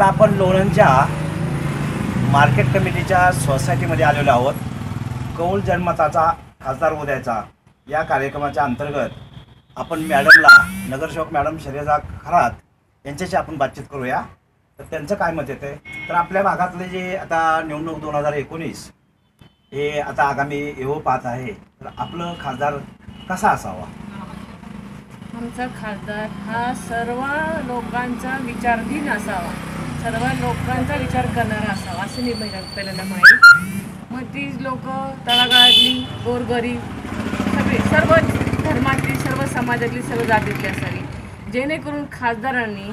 आता आपण लोणंदच्या मार्केट कमिटीच्या सोसायटीमध्ये आलेलो आहोत. कौल जनमताचा खासदार उद्याचा. या कार्यक्रमाच्या अंतर्गत आपण मॅडमला नगरसेवक मॅडम शर्यजा खरात यांच्याशी आपण बातचीत करूया. तर त्यांचं काय मत येतं तर आपल्या भागातले जे आता निवडणूक दोन हजार एकोणीस हे आता आगामी येऊ पाहत आहे. तर आपलं खासदार कसा असावा? आमचा खासदार हा सर्व लोकांचा विचारधीन असावा. सर्व लोकांचा विचार करणारा असावा असं मी पहिल्या पहिल्यांदा म्हणेन. मग ती लोक तळागाळातली गोरगरीब सगळी सर्व धर्मातली सर्व समाजातली सर्व जातीतली असावी. जेणेकरून खासदारांनी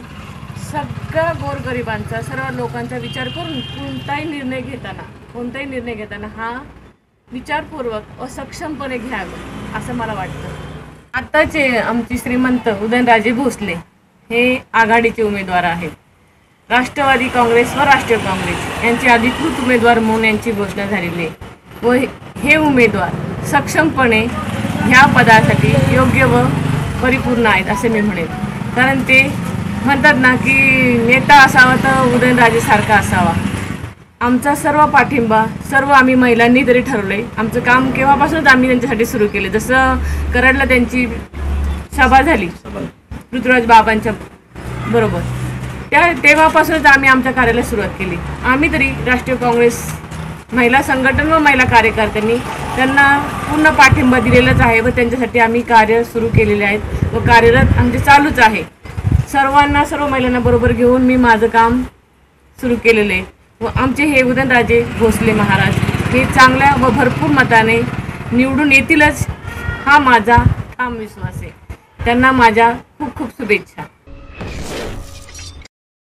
सगळ्या गोरगरिबांचा सर्व लोकांचा विचार करून कोणताही निर्णय घेताना कोणताही निर्णय घेताना हा विचारपूर्वक व सक्षमपणे घ्यावं असं मला वाटतं. आत्ताचे आमचे श्रीमंत उदयनराजे भोसले हे आघाडीचे उमेदवार आहेत. राष्ट्रवादी काँग्रेस व राष्ट्रीय काँग्रेस यांचे अधिकृत उमेदवार म्हणून यांची घोषणा झालेली आहे. व हे- उमेदवार सक्षमपणे ह्या पदासाठी योग्य व परिपूर्ण आहेत असे मी म्हणेन. कारण ते म्हणतात ना की नेता असावा तर उदयनराजेसारखा असावा. आमचा सर्व पाठिंबा सर्व आम्ही महिलांनी तरी ठरवले आमचं काम केव्हापासूनच आम्ही त्यांच्यासाठी सुरू केले जसं कराडला त्यांची सभा झाली ऋतुराज बाबांच्या बरोबर. त्या तेव्हापासूनच आम्ही आमच्या कार्याला सुरुवात केली. आम्ही तरी राष्ट्रीय काँग्रेस महिला संघटन व महिला कार्यकर्त्यांनी त्यांना पूर्ण पाठिंबा दिलेलाच आहे व त्यांच्यासाठी आम्ही कार्य सुरू केलेले आहेत व कार्यरत आमचे चालूच आहे. सर्वांना सर्व महिलांना बरोबर घेऊन मी माझं काम सुरू केलेलं आहे व आमचे हे उदयनराजे भोसले महाराज हे चांगल्या व भरपूर मताने निवडून येतीलच हा माझा ठाम विश्वास आहे. त्यांना माझ्या खूप खूप शुभेच्छा.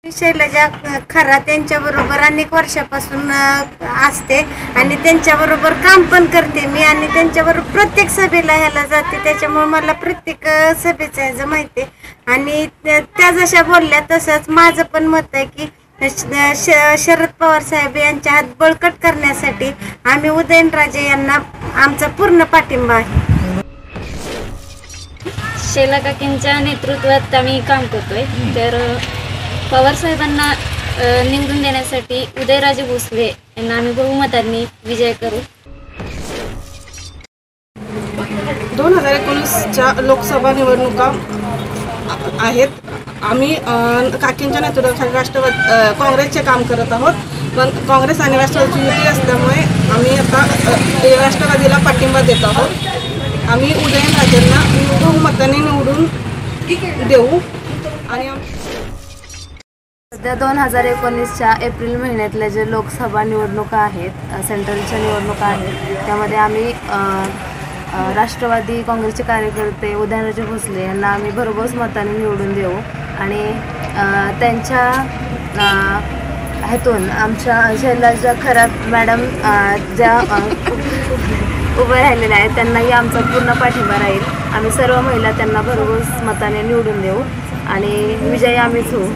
शैलजा खरा त्यांच्याबरोबर अनेक वर्षापासून असते आणि त्यांच्याबरोबर काम पण करते मी आणि त्यांच्याबरोबर प्रत्येक सभेला ह्याला जाते. त्याच्यामुळे मला प्रत्येक सभेचं ह्याचं माहिती आहे. आणि त्या जशा बोलल्या तसंच माझं पण मत आहे की शरद पवार साहेब यांच्या हात बळकट करण्यासाठी आम्ही उदयनराजे यांना आमचा पूर्ण पाठिंबा आहे. शेला काकींच्या नेतृत्वात आम्ही काम करतोय. तर पवारसाहेबांना पवार साहेबांना निवडून देण्यासाठी उदयराजे भोसले यांना आम्ही बहुमतांनी विजय करू. दोन हजार एकोणीसच्या लोकसभा निवडणुका आहेत. आम्ही काकींच्या नेतृत्वाखाली राष्ट्रवाद काँग्रेसचे काम करत आहोत. पण काँग्रेस आणि राष्ट्रवादीची युती असल्यामुळे आम्ही आता राष्ट्रवादीला पाठिंबा देत आहोत. आम्ही उदयनराजेंना बहुमताने निवडून देऊ. आणि सध्या दोन हजार एकोणीसच्या एप्रिल महिन्यातल्या जे लोकसभा निवडणुका आहेत सेंट्रलच्या निवडणुका आहेत त्यामध्ये आम्ही राष्ट्रवादी काँग्रेसचे कार्यकर्ते उदयनराजे भोसले यांना आम्ही भरघोस मताने निवडून देऊ आणि त्यांच्या ह्यातून आमच्या शैलाजा खरात मॅडम ज्या उभ्या राहिलेल्या आहेत त्यांनाही आमचा पूर्ण पाठिंबा राहील. आम्ही सर्व महिला त्यांना भरघोस मताने निवडून देऊ आणि विजयी आम्हीच होऊ.